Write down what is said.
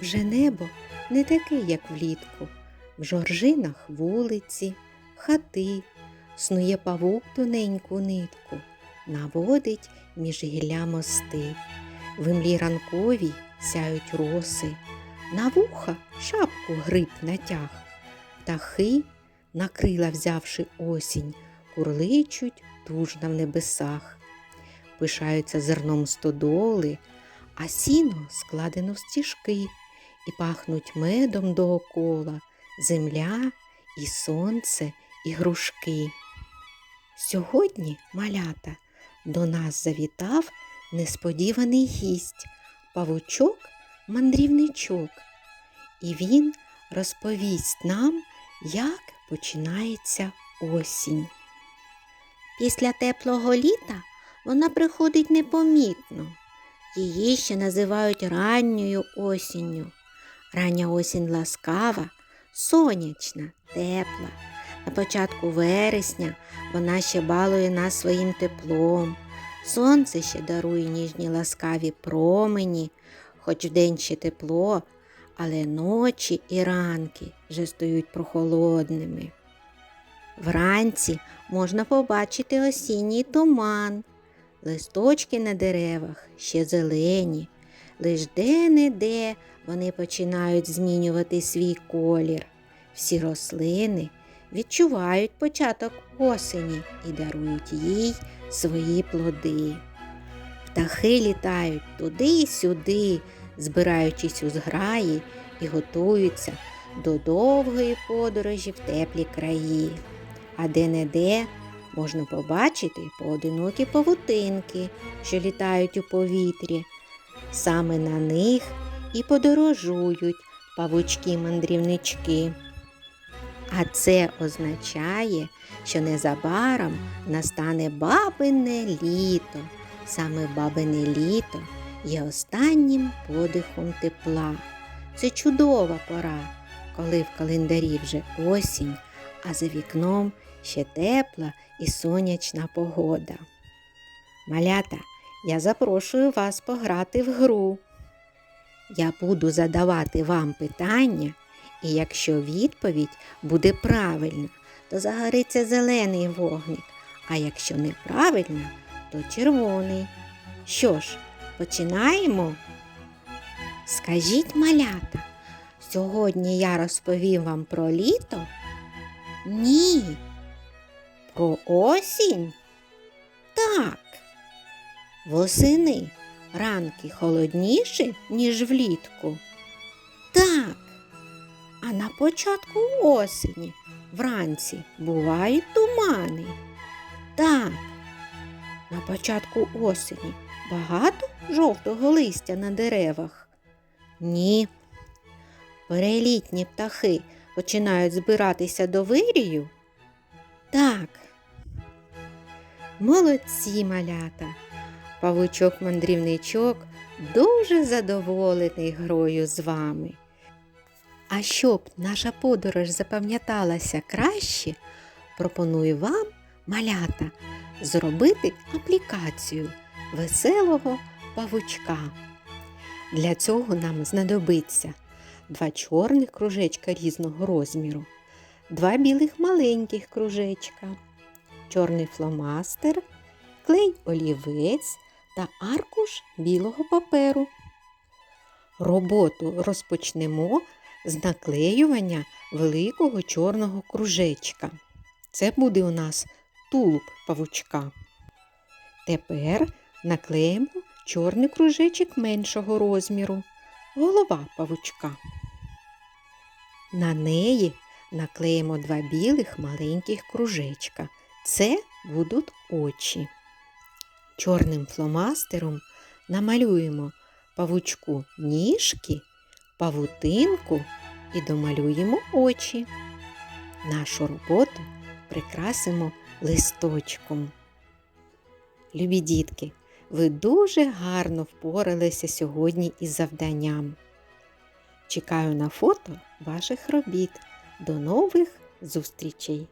Вже небо не таке, як влітку. В жоржинах вулиці, хати, снує павук тоненьку нитку, наводить між гілля мости. В імлі ранковій сяють роси, на вуха шапку гриб натяг. Птахи, на крила взявши осінь, курличуть тужно в небесах. Пишаються зерном стодоли, а сіно складено в стіжки, і пахнуть медом доокола земля і сонце, і грушки. Сьогодні, малята, до нас завітав несподіваний гість, павучок мандрівничок, і він розповість нам, як починається осінь. Після теплого літа вона приходить непомітно. Її ще називають ранньою осінню. Рання осінь ласкава, сонячна, тепла. На початку вересня вона ще балує нас своїм теплом. Сонце ще дарує ніжні ласкаві промені, хоч вдень ще тепло, але ночі і ранки вже стають прохолодними. Вранці можна побачити осінній туман. Листочки на деревах ще зелені, лиш де-не-де вони починають змінювати свій колір. Всі рослини відчувають початок осені і дарують їй свої плоди. Птахи літають туди й сюди, збираючись у зграї і готуються до довгої подорожі в теплі краї. А де-не-де можна побачити поодинокі павутинки, що літають у повітрі. Саме на них і подорожують павучки-мандрівнички. А це означає, що незабаром настане бабине літо. Саме бабине літо є останнім подихом тепла. Це чудова пора, коли в календарі вже осінь, а за вікном ще тепла і сонячна погода. Малята, я запрошую вас пограти в гру. Я буду задавати вам питання, і якщо відповідь буде правильна, то загориться зелений вогник, а якщо неправильна, то червоний. Що ж, починаємо? Скажіть, малята, сьогодні я розповім вам про літо? Ні. Про осінь? Так. Восени ранки холодніші, ніж влітку? Так. А на початку осені вранці бувають тумани? Так. На початку осені багато жовтого листя на деревах? Ні. Перелітні птахи починають збиратися до вирію? Так. Молодці малята. Павучок-мандрівничок дуже задоволений грою з вами. А щоб наша подорож запам'яталася краще, пропоную вам, малята, зробити аплікацію веселого павучка. Для цього нам знадобиться два чорних кружечка різного розміру, два білих маленьких кружечка, чорний фломастер, клей олівець та аркуш білого паперу. Роботу розпочнемо з наклеювання великого чорного кружечка. Це буде у нас тулуб павучка. Тепер наклеїмо чорний кружечок меншого розміру, голова павучка. На неї наклеїмо два білих маленьких кружечка. Це будуть очі. Чорним фломастером намалюємо павучку ніжки, павутинку і домалюємо очі. Нашу роботу прикрасимо листочком. Любі дітки, ви дуже гарно впоралися сьогодні із завданням. Чекаю на фото ваших робіт. До нових зустрічей!